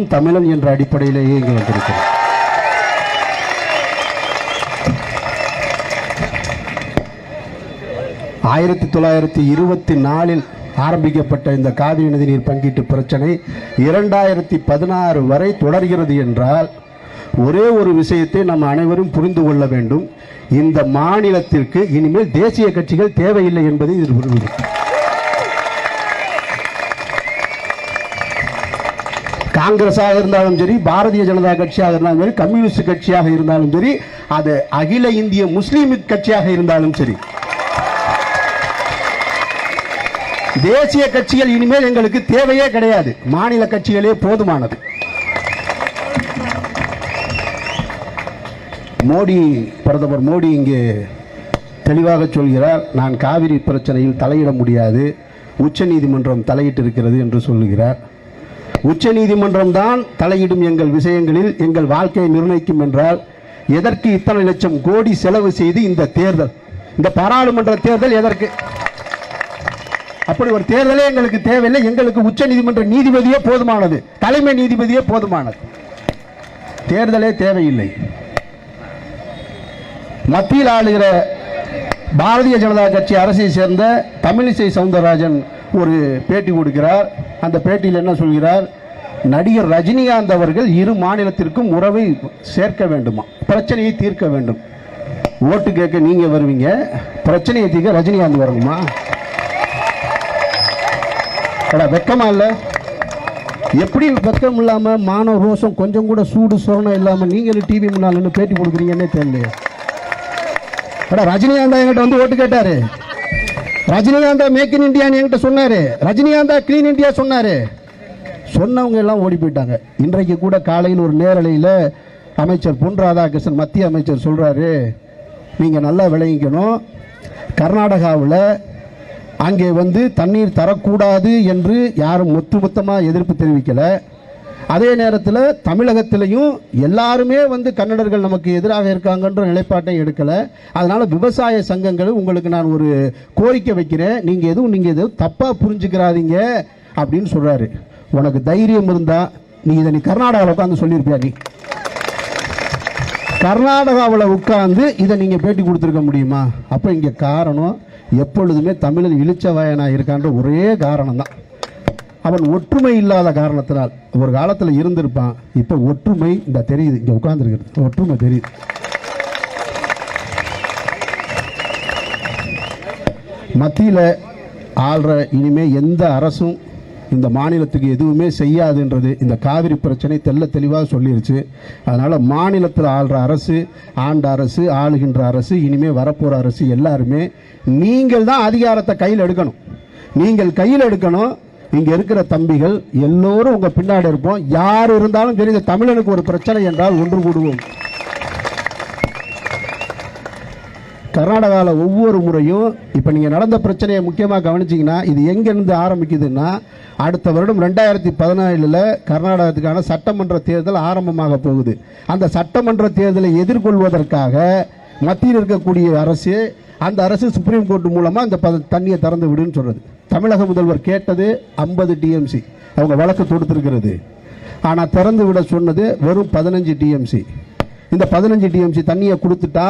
நானும் தமிழன் என்ற அடிப்படையிலேயே இங்கே வந்திருக்கிறோம் ஆயிரத்தி தொள்ளாயிரத்தி இருபத்தி நாலில் ஆரம்பிக்கப்பட்ட இந்த காவிரி நதிநீர் பங்கீட்டு பிரச்சனை இரண்டாயிரத்தி பதினாறு வரை தொடர்கிறது என்றால் ஒரே ஒரு விஷயத்தை நம்ம அனைவரும் புரிந்து கொள்ள வேண்டும். இந்த மாநிலத்திற்கு இனிமேல் தேசிய கட்சிகள் தேவையில்லை என்பதை இதில் புரிந்து காங்கிரஸாக இருந்தாலும் சரி பாரதிய ஜனதா கட்சியாக இருந்தாலும் சரி கம்யூனிஸ்ட் கட்சியாக இருந்தாலும் சரி அது அகில இந்திய முஸ்லீம் கட்சியாக இருந்தாலும் சரி. தேசிய கட்சிகள் இனிமேல் எங்களுக்கு தேவையே கிடையாது. மாநில கட்சிகளே போதுமானது. மோடி பிரதமர் மோடி இங்கே தெளிவாக சொல்கிறார் நான் காவிரி பிரச்சனையில் தலையிட முடியாது உச்சநீதிமன்றம் தலையிட்டு இருக்கிறது என்று சொல்லுகிறார். உச்சநீதிமன்றம் தான் தலையிடும் எங்கள் விஷயங்களில் எங்கள் வாழ்க்கையை நிர்ணயிக்கும் என்றால் எதற்கு இத்தனை லட்சம் கோடி செலவு செய்து இந்த தேர்தல்? இந்த பாராளுமன்ற தேர்தல் எதற்கு? அப்படி ஒரு தேர்தலே எங்களுக்கு தேவையில்லை. எங்களுக்கு உச்ச நீதிமன்ற நீதிபதியே போதுமானது. தலைமை நீதிபதியே போதுமானது. தேர்தலே தேவையில்லை. மத்தியில் ஆளுகிற பாரதிய ஜனதா கட்சி அரசை சேர்ந்த தமிழிசை சவுந்தரராஜன் ஒரு பேட்டி கொடுக்கிறார். அந்த பேட்டியில் என்ன சொல்கிறார்? நடிகர் ரஜினிகாந்த் அவர்கள் இரு மாநிலத்திற்கும் உறவை சேர்க்க வேண்டுமா? பிரச்சனையை தீர்க்க வேண்டும். ஓட்டு கேட்க நீங்க வருவீங்க. பிரச்சனையை தீர்க்க ரஜினிகாந்த் வரணுமா? அடா வெக்கமா இல்ல? எப்படி வெக்கம் இல்லாம மான ரோஷம் கொஞ்சம் கூட சூடு சோரணம் இல்லாம நீங்களும் டிவி முன்னால் பேட்டி கொடுக்குறீங்கன்னே தெரியல அடா ரஜினிகாந்தா என்கிட்ட வந்து ஓட்டு கேட்டாரு. ரஜினிகாந்தா மேக் இன் இந்தியான்னு என்கிட்ட சொன்னாரு. ரஜினிகாந்தா கிளீன் இந்தியா சொன்னாரு. சொன்னவங்க எல்லாம் ஓடி போயிட்டாங்க. இன்றைக்கு கூட காலையில் ஒரு நேரலையில் அமைச்சர் பொன் ராதாகிருஷ்ணன் மத்திய அமைச்சர் சொல்கிறாரு நீங்கள் நல்லா விளங்கிக்கணும். கர்நாடகாவில் அங்கே வந்து தண்ணீர் தரக்கூடாது என்று யாரும் ஒட்டுமொத்தமாக எதிர்ப்பு தெரிவிக்கலை. அதே நேரத்தில் தமிழகத்திலையும் எல்லாருமே வந்து கன்னடர்கள் நமக்கு எதிராக இருக்காங்கன்ற நிலைப்பாட்டை எடுக்கலை. அதனால் விவசாய சங்கங்கள் உங்களுக்கு நான் ஒரு கோரிக்கை வைக்கிறேன். நீங்கள் எதுவும் நீங்கள் எதுவும் தப்பாக புரிஞ்சுக்கிறாதீங்க அப்படின்னு சொல்கிறாரு உனக்கு தைரியம் இருந்தால் நீ இதை நீ கர்நாடகாவில் உட்காந்து சொல்லியிருப்பியா நீ? கர்நாடகாவில் உட்காந்து இதை நீங்கள் பேட்டி கொடுத்துருக்க முடியுமா? அப்போ இங்கே காரணம் எப்பொழுதுமே தமிழன் இழிச்சவாயனாக இருக்கான்ற ஒரே காரணம் தான் அவன் ஒற்றுமை இல்லாத காரணத்தினால் ஒரு காலத்தில் இருந்திருப்பான். இப்போ ஒற்றுமை இந்த தெரியுது இங்கே உட்கார்ந்துருக்கிறது. ஒற்றுமை தெரியுது. மத்தியில் ஆள்ற இனிமே எந்த அரசும் இந்த மாநிலத்துக்கு எதுவுமே செய்யாதுன்றது இந்த காவிரி பிரச்சனை தெள்ள தெளிவாக சொல்லிருச்சு. அதனால் மாநிலத்தில் ஆள்ற அரசு ஆண்ட அரசு ஆளுகின்ற அரசு இனிமேல் வரப்போகிற அரசு எல்லாருமே நீங்கள் தான் அதிகாரத்தை கையில் எடுக்கணும். நீங்கள் கையில் எடுக்கணும் இங்கே இருக்கிற தம்பிகள் எல்லோரும் உங்கள் பின்னாடி இருப்போம். யார் இருந்தாலும் சரி இந்த தமிழனுக்கு ஒரு பிரச்சனை என்றால் ஒன்று கூடுவோம். கர்நாடகாவில் ஒவ்வொரு முறையும் இப்போ நீங்கள் நடந்த பிரச்சனையை முக்கியமாக கவனிச்சிங்கன்னா இது எங்கேருந்து ஆரம்பிக்குதுன்னா அடுத்த வருடம் ரெண்டாயிரத்தி பதினேழில் கர்நாடகத்துக்கான சட்டமன்ற தேர்தல் ஆரம்பமாக போகுது. அந்த சட்டமன்ற தேர்தலை எதிர்கொள்வதற்காக மத்தியில் இருக்கக்கூடிய அரசு அந்த அரசு சுப்ரீம் கோர்ட் மூலமாக அந்த ப- தண்ணியை திறந்து விடுன்னு சொல்கிறது தமிழக முதல்வர் கேட்டது ஐம்பது டிஎம்சி அவங்க வழக்கு தொடுத்திருக்கிறது. ஆனால் திறந்து விட சொன்னது வெறும் பதினஞ்சு டிஎம்சி இந்த பதினஞ்சு டிஎம்சி தண்ணியை கொடுத்துட்டா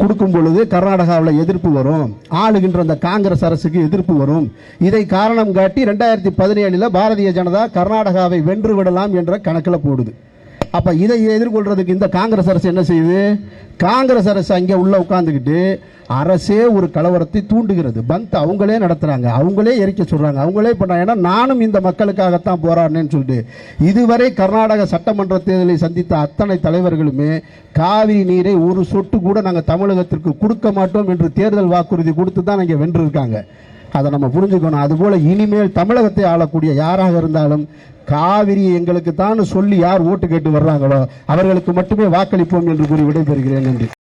கொடுக்கும் பொழுது கர்நாடகாவில் எதிர்ப்பு வரும். ஆளுகின்ற அந்த காங்கிரஸ் அரசுக்கு எதிர்ப்பு வரும். இதை காரணம் காட்டி ரெண்டாயிரத்தி பதினேழில் பாரதிய ஜனதா கர்நாடகாவை வென்று விடலாம் என்ற கணக்கில் போடுது. அப்ப இதை எதிர்கொள்றதுக்கு இந்த காங்கிரஸ் அரசு என்ன செய்யுது? காங்கிரஸ் அரசு அங்கே உள்ள உட்காந்துக்கிட்டு அரசே ஒரு கலவரத்தை தூண்டுகிறது. பந்த் அவங்களே நடத்துகிறாங்க அவங்களே எரிக்க சொல்கிறாங்க அவங்களே பண்ணாங்க ஏன்னா நானும் இந்த மக்களுக்காகத்தான் போராடினேன்னு சொல்லிட்டு இதுவரை கர்நாடக சட்டமன்ற தேர்தலை சந்தித்த அத்தனை தலைவர்களுமே காவிரி நீரை ஒரு சொட்டு கூட நாங்கள் தமிழகத்திற்கு கொடுக்க மாட்டோம் என்று தேர்தல் வாக்குறுதி கொடுத்து தான் இங்கே வென்றிருக்காங்க. அதை நம்ம புரிஞ்சுக்கணும். அதுபோல் இனிமேல் தமிழகத்தை ஆளக்கூடிய யாராக இருந்தாலும் காவிரி எங்களுக்கு தான் சொல்லி யார் ஓட்டு கேட்டு வர்றாங்களோ அவர்களுக்கு மட்டுமே வாக்களிப்போம் என்று கூறி விடைபெறுகிறேன். நன்றி.